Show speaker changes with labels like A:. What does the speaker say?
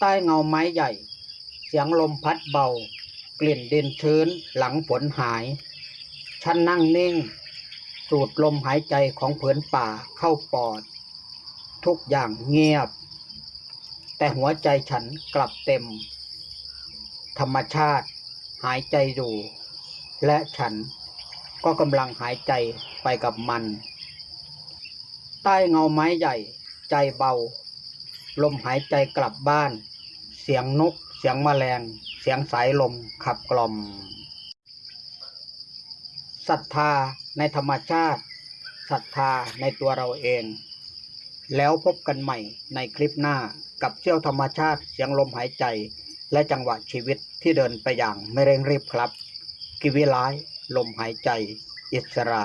A: ใต้เงาไม้ใหญ่ เสียงลมพัดเบา กลิ่นดินชื้นหลังฝนหาย ฉันนั่งนิ่ง สูดลมหายใจของเผืนป่าเข้าปอด ทุกอย่างเงียบ แต่หัวใจฉันกลับเต็ม ธรรมชาติหายใจอยู่ และฉันก็กำลังหายใจไปกับมัน ใต้เงาไม้ใหญ่ใจเบา ลมหายใจกลับบ้าน เสียงนก เสียงแมลง เสียงสายลมขับกล่อมศรัทธาในธรรมชาติศรัทธาในตัวเราเอง แล้วพบกันใหม่ในคลิปหน้ากับเชี่ยวธรรมชาติเสียงลมหายใจ และจังหวะชีวิตที่เดินไปอย่างไม่เร่งรีบครับ กิวิไลลมหายใจ อิสระ